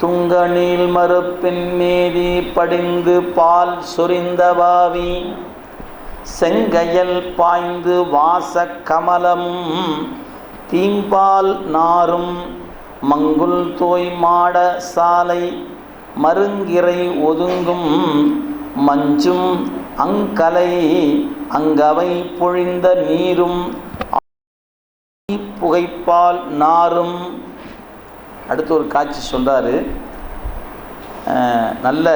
துங்கனில் மறுப்பின் மீதி படிந்து பால் சொரிந்தவாவி செங்கையல் பாய்ந்து வாச கமலமும் தீம்பால் நாரும் மங்குல் தோய் மாட சாலை மருங்கிறை ஒதுங்கும் மஞ்சும் அங்கலை அங்கவை பொழிந்த நீரும் புகைப்பால் நாரும் அடுத்து ஒரு காட்சி சொன்னார். நல்ல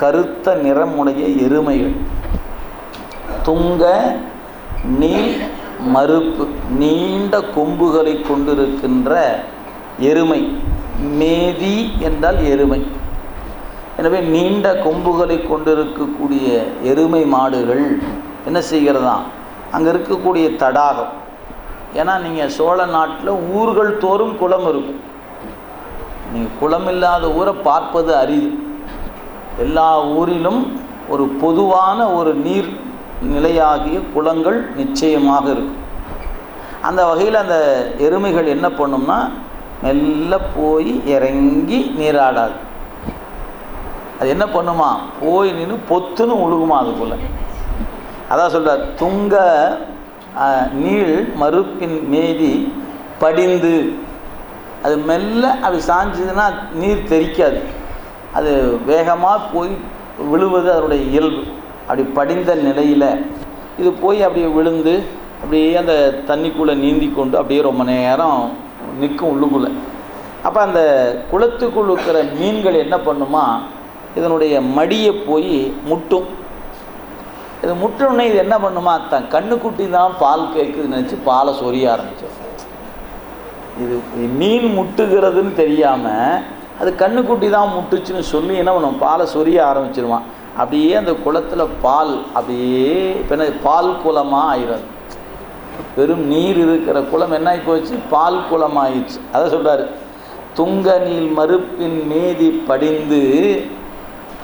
கருத்த நிறமுடைய எருமைகள். துங்க நீள் மறுப்பு நீண்ட கொம்புகளை கொண்டிருக்கின்ற எருமை. மேதி என்றால் எருமை. எனவே நீண்ட கொம்புகளை கொண்டிருக்கக்கூடிய எருமை மாடுகள் என்ன செய்கிறதா? அங்கே இருக்கக்கூடிய தடாகம். ஏன்னா நீங்கள் சோழ நாட்டில் ஊர்கள் தோறும் குளம் இருக்கும். நீங்கள் குளம் இல்லாத ஊரை பார்ப்பது அரிது எல்லா ஊரிலும் ஒரு பொதுவான ஒரு நீர் நிலையாகிய குளங்கள் நிச்சயமாக இருக்கும். அந்த வகையில் அந்த எருமைகள் என்ன பண்ணும்னா மெல்ல போய் இறங்கி நீராடாது. அது என்ன பண்ணுமா? போய் நின்று பொத்துன்னு உழுகுமா அதுக்குள்ள? அதான் சொல்கிறார் துங்க நீள் மறுப்பின் மேதி படிந்து அது மெல்ல அப்படி சாஞ்சதுன்னா நீர் தெறிக்காது. அது வேகமாக போய் விழுவது அதனுடைய இயல்பு. அப்படி படிந்த நிலையில் இது போய் அப்படியே விழுந்து அப்படியே அந்த தண்ணிக்குள்ளே நீந்தி கொண்டு அப்படியே ரொம்ப நேரம் நிற்கும் உள்ளுக்குள்ளே. அப்போ அந்த குளத்துக்குள் இருக்கிற மீன்கள் என்ன பண்ணுமா? இதனுடைய மடியை போய் முட்டும். இது முட்டோடனே இது என்ன பண்ணுமா? தன் கண்ணுக்குட்டி தான் பால் கேட்குதுன்னு நினச்சி பாலை சொரிய ஆரம்பிச்சிடும். இது மீன் முட்டுகிறதுன்னு தெரியாமல் அது கண்ணுக்குட்டி தான் முட்டுச்சுன்னு சொல்லி என்ன பண்ணும்? பாலை சொரிய ஆரம்பிச்சிருவான். அப்படியே அந்த குளத்தில் பால் அப்படியே இப்போ என்ன பால் குளமாக ஆயிடும் வெறும் நீர் இருக்கிற குளம் என்ன ஆகி போச்சு? பால் குளம் ஆயிடுச்சு அதை சொல்கிறார் துங்க நீர் மறுப்பின் மேதி படிந்து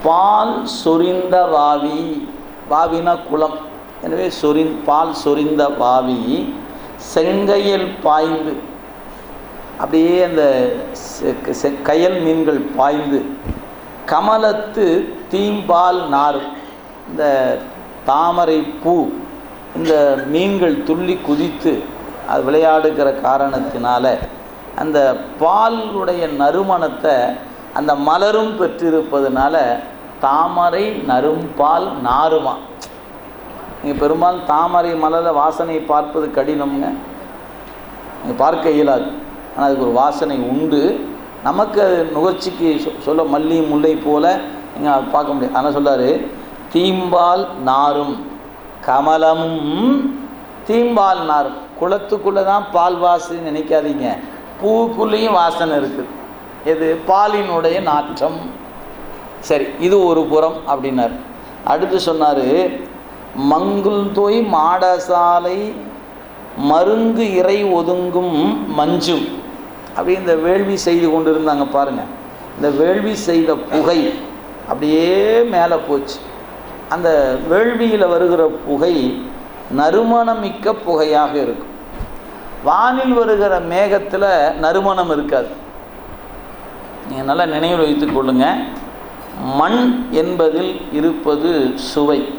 பால் சொரிந்த வாவி வாவினா குளம். எனவே சொரிந் பால் சொரிந்த வாவி செங்கையில் பாய்ந்து அப்படியே அந்த செ- செ- கயல் மீன்கள் பாய்ந்து கமலத்து தீம்பால் நார் இந்த தாமரை பூ இந்த மீன்கள் துள்ளி குதித்து அது விளையாடுகிற காரணத்தினால அந்த பாலுடைய நறுமணத்தை அந்த மலரும் பெற்றிருப்பதனால தாமரை நறும்பால் நாருமா. நீங்கள் பெரும்பாலும் தாமரை மலரில் வாசனை பார்ப்பது கடினம்ங்க. நீங்கள் பார்க்க இயலாது. ஆனால் அதுக்கு ஒரு வாசனை உண்டு. நமக்கு அது நுகர்ச்சிக்கு சொ- சொல்ல மல்லி முல்லை போல் நீங்கள் பார்க்க முடியாது ஆனால் சொல்லார் தீம்பால் நாரும் கமலமும் தீம்பால் நாரும். குளத்துக்குள்ளே தான் பால் வாசனை நினைக்காதீங்க. பூக்குள்ளேயும் வாசனை இருக்குது எது? பாலினுடைய நாற்றம். சரி இது ஒரு புறம் அப்படின்னார். அடுத்து சொன்னார் மங்குல் தோய் மாடசாலை மருங்கு இறை ஒதுங்கும் மஞ்சும் அப்படி இந்த வேள்வி செய்து கொண்டு இருந்தாங்க இந்த வேள்வி செய்த புகை அப்படியே மேலே போச்சு. அந்த வேள்வியில் வருகிற புகை நறுமணமிக்க புகையாக இருக்கும். வானில் வருகிற மேகத்தில் நறுமணம் இருக்காது. நீங்கள் நல்லா நினைவில் வைத்துக் கொள்ளுங்க. மண் என்பதில் இருப்பது சுவை.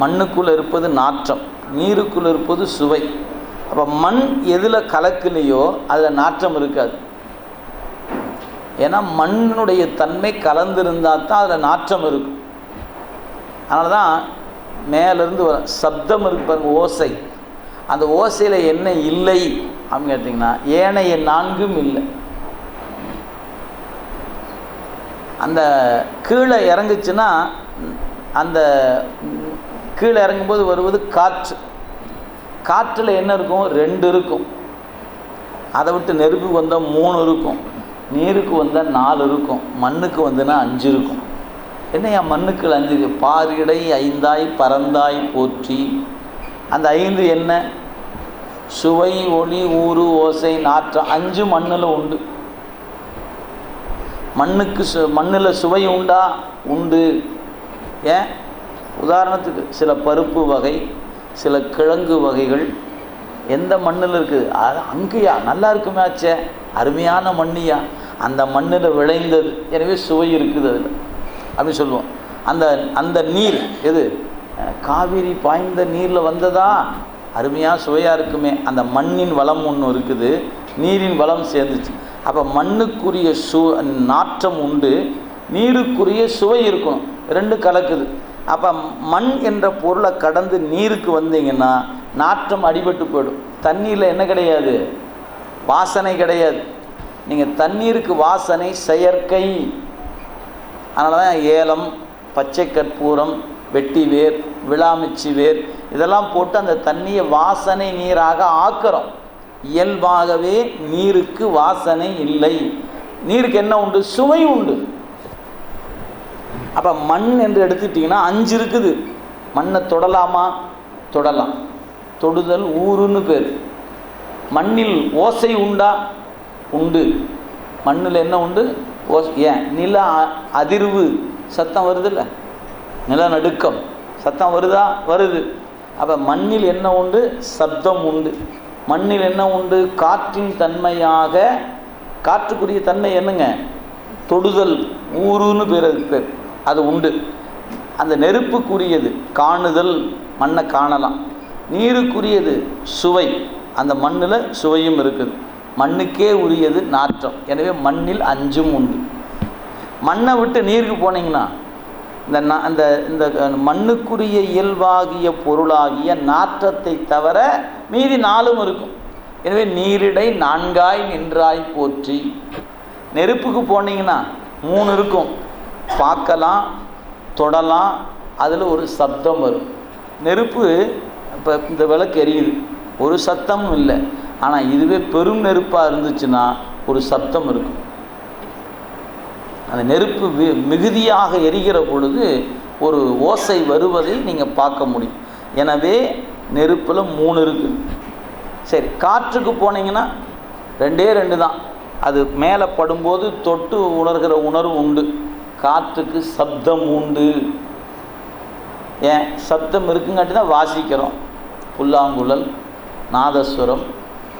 மண்ணுக்குள்ளே இருப்பது நாற்றம். நீருக்குள் இருப்பது சுவை. அப்போ மண் எதில் கலக்கலையோ அதில் நாற்றம் இருக்காது. ஏன்னா மண்ணுடைய தன்மை கலந்திருந்தால் தான் அதில் நாற்றம் இருக்கும். அதனால தான் மேலேருந்து வர சப்தம் இருப்பாங்க ஓசை. அந்த ஓசையில் என்ன இல்லை அப்படின்னு கேட்டிங்கன்னா ஏனைய நான்கும் இல்லை. அந்த கீழே இறங்குச்சுன்னா அந்த கீழே இறங்கும்போது வருவது காற்று. காற்றில் என்ன இருக்கும்? ரெண்டு இருக்கும். அதை விட்டு நெருப்புக்கு வந்தால் மூணு இருக்கும். நீருக்கு வந்தால் நாலு இருக்கும். மண்ணுக்கு வந்துன்னா அஞ்சு இருக்கும். என்னையா மண்ணுக்கு அஞ்சு? இருக்கு? பாரிடை ஐந்தாய் பறந்தாய் போற்றி. அந்த ஐந்து என்ன? சுவை ஒளி ஊறு ஓசை நாற்றம் அஞ்சு மண்ணில் உண்டு. மண்ணுக்கு சு மண்ணில் சுவை உண்டா? உண்டு. ஏன்? உதாரணத்துக்கு சில பருப்பு வகை சில கிழங்கு வகைகள் எந்த மண்ணில் இருக்குது அது அங்கேயா? நல்லா இருக்குமாச்சே? அருமையான மண்ணியா? அந்த மண்ணில் விளைந்தது. எனவே சுவை இருக்குது அதில். அப்படி சொல்லுவோம். அந்த அந்த நீர் எது? காவிரி பாய்ந்த நீரில் வந்ததா? அருமையாக சுவையாக இருக்குமே. அந்த மண்ணின் வளம் ஒன்று இருக்குது. நீரின் வளம் சேர்ந்துச்சு. அப்போ மண்ணுக்குரிய சு நாற்றம் உண்டு. நீருக்குரிய சுவை இருக்கணும். ரெண்டு கலக்குது. அப்போ மண் என்ற பொருளை கடந்து நீருக்கு வந்தீங்கன்னா நாற்றம் அடிபட்டு போயிடும். தண்ணியில் என்ன கிடையாது? வாசனை கிடையாது. நீங்கள் தண்ணீருக்கு வாசனை செயற்கை. அதனால தான் ஏலம் பச்சை கற்பூரம் வெட்டி வேர் விழாமிச்சி வேர் இதெல்லாம் போட்டு அந்த தண்ணியை வாசனை நீராக ஆக்கிறோம். இயல்பாகவே நீருக்கு வாசனை இல்லை. நீருக்கு என்ன உண்டு? சுவை உண்டு. அப்போ மண் என்று எடுத்துட்டிங்கன்னா அஞ்சு இருக்குது. மண்ணை தொடலாமா? தொடலாம். தொடுதல் ஊருன்னு பேர். மண்ணில் ஓசை உண்டா? உண்டு. மண்ணில் என்ன உண்டு? ஓஸ் ஏன்? நில அ- அதிர்வு. சத்தம் வருதுல்ல? நிலநடுக்கம் சத்தம் வருதா? வருது. அப்போ மண்ணில் என்ன உண்டு? சப்தம் உண்டு. மண்ணில் என்ன உண்டு? காற்றின் தன்மையாக காற்றுக்குரிய தன்மை என்னங்க? தொடுதல் ஊருன்னு பேர் பேர். அது உண்டு. அந்த நெருப்புக்குரியது காணுதல் மண்ணை காணலாம். நீருக்குரியது சுவை. அந்த மண்ணில் சுவையும் இருக்குது. மண்ணுக்கே உரியது நாற்றம். எனவே மண்ணில் அஞ்சும் உண்டு. மண்ணை விட்டு நீருக்கு போனீங்கன்னா இந்த நா- இந்த இந்த மண்ணுக்குரிய இயல்பாகிய பொருளாகிய நாற்றத்தை தவிர மீதி நாலும் இருக்கும். எனவே நீரிடை நான்காய் நின்றாய் போற்றி. நெருப்புக்கு போனீங்கன்னா மூணு இருக்கும். பார்க்கலாம் தொடலாம் அதில் ஒரு சப்தம் வரும். நெருப்பு இப்போ இந்த விளக்கு எரியுது. ஒரு சத்தமும் இல்லை. ஆனால் இதுவே பெரும் நெருப்பாக இருந்துச்சுன்னா ஒரு சத்தம் இருக்கும். அந்த நெருப்பு மிகுதியாக எரிகிற பொழுது ஒரு ஓசை வருவதை நீங்கள் பார்க்க முடியும். எனவே நெருப்பில் மூணு இருக்குது சரி காற்றுக்கு போனீங்கன்னா ரெண்டே ரெண்டு தான். அது மேலே படும்போது தொட்டு உணர்கிற உணர்வு உண்டு. காற்றுக்கு சப்தம் உண்டு. ஏன்? சப்தம் இருக்குங்காட்டி தான் வாசிக்கிறோம். புல்லாங்குழல் நாதஸ்வரம்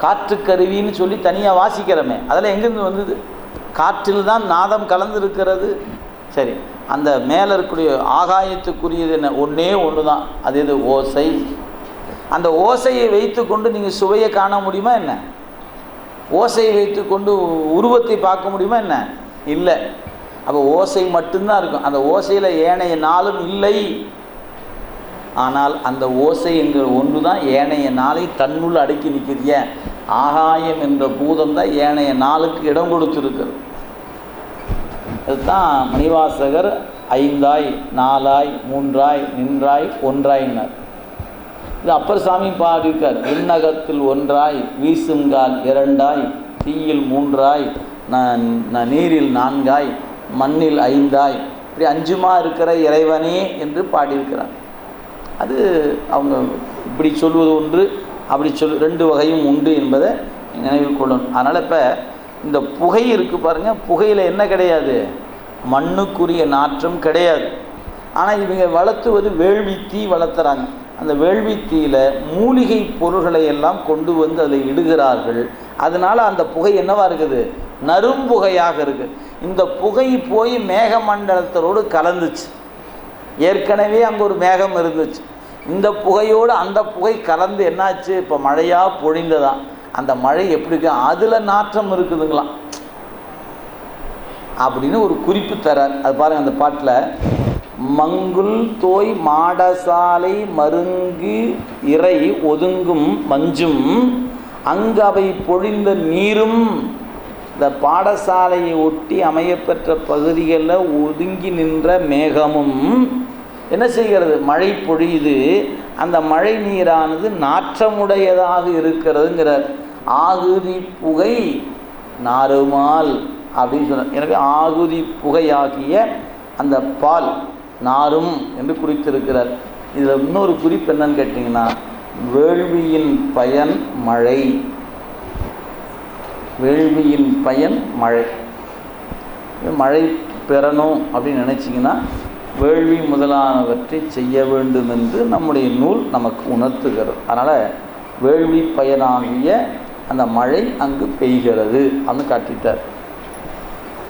காற்றுக்கருவின்னு சொல்லி தனியாக வாசிக்கிறோமே. அதெல்லாம் எங்கேருந்து வந்தது? காற்றில் தான் நாதம் கலந்துருக்கிறது. சரி அந்த மேலே இருக்கக்கூடிய ஆகாயத்துக்குரியது என்ன? ஒன்றே ஒன்று தான். அது எது? ஓசை. அந்த ஓசையை வைத்துக்கொண்டு நீங்கள் சுவையை காண முடியுமா என்ன? ஓசையை வைத்துக்கொண்டு உருவத்தை பார்க்க முடியுமா என்ன? இல்லை. அப்போ ஓசை மட்டும்தான் இருக்கும். அந்த ஓசையில் ஏனைய நாளும் இல்லை. ஆனால் அந்த ஓசை என்கிற ஒன்று தான் ஏனைய நாளை தன்னுள் அடக்கி நிற்கிறது ஏன் ஆகாயம் என்ற பூதம் தான் ஏனைய நாளுக்கு இடம் கொடுத்துருக்கிறது. அதுதான் மணிவாசகர் ஐந்தாய் நாலாய் மூன்றாய் நின்றாய் ஒன்றாயினார். இது அப்பர் சாமி பாடியிருக்கார். விண்ணகத்தில் ஒன்றாய் வீசுங்கால் இரண்டாய் தீயில் மூன்றாய் ந நீரில் நான்காய் மண்ணில் ஐந்தாய். இப்படி அஞ்சுமா இருக்கிற இறைவனே என்று பாடியிருக்கிறார் அது அவங்க இப்படி சொல்வது ஒன்று அப்படி சொல் ரெண்டு வகையும் உண்டு என்பதை நினைவில் கொள்ளணும். அதனால் இப்போ இந்த புகை இருக்குது பாருங்கள் புகையில் என்ன கிடையாது? மண்ணுக்குரிய நாற்றம் கிடையாது. ஆனால் இவங்க வளர்த்துவது வேள்வி தீ வளர்த்துறாங்க. அந்த வேள்வி தீயில் மூலிகை பொருள்களை எல்லாம் கொண்டு வந்து அதில் இடுகிறார்கள். அதனால் அந்த புகை என்னவாக இருக்குது? நரும்புகையாக இருக்குது இந்த புகை போய் மேகமண்டலத்தோடு கலந்துச்சு. ஏற்கனவே அங்கே ஒரு மேகம் இருந்துச்சு. இந்த புகையோடு அந்த புகை கலந்து என்னாச்சு? இப்போ மழையாக பொழிந்ததா? அந்த மழை எப்படி இருக்கு? அதில் நாற்றம் இருக்குதுங்களாம் அப்படின்னு ஒரு குறிப்பு தரார். அது பாருங்கள் அந்த பாட்டில் மங்குல் தோய் மாடசாலை மருங்கு இறை ஒதுங்கும் மஞ்சும் அங்கு அவை பொழிந்த நீரும் இந்த பாடசாலையை ஒட்டி அமையப்பெற்ற பகுதிகளில் ஒதுங்கி நின்ற மேகமும் என்ன செய்கிறது? மழை பொழியுது. அந்த மழை நீரானது நாற்றமுடையதாக இருக்கிறதுங்கிறார். ஆகுதி புகை நாருமால் அப்படின்னு சொன்னார். எனவே ஆகுதி புகையாகிய அந்த பால் நாரும் என்று குறித்திருக்கிறார். இதில் இன்னொரு குறிப்பு என்னன்னு கேட்டிங்கன்னா வேள்வியின் பயன் மழை. வேள்வியின் பயன் மழை. மழை பெறணும் அப்படின்னு நினச்சிங்கன்னா வேள்வி முதலானவற்றை செய்ய வேண்டும் என்று நம்முடைய நூல் நமக்கு உணர்த்துகிறது. அதனால் வேள்வி பயனாகிய அந்த மழை அங்கு பெய்கிறது அப்படின்னு காட்டிட்டார்.